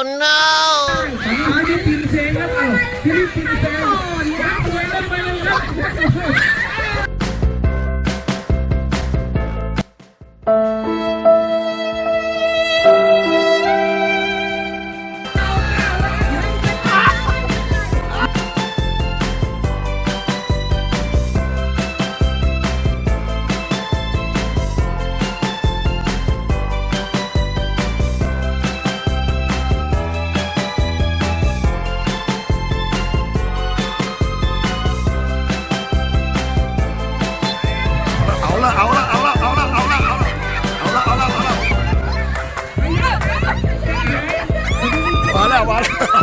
Oh no! 完了。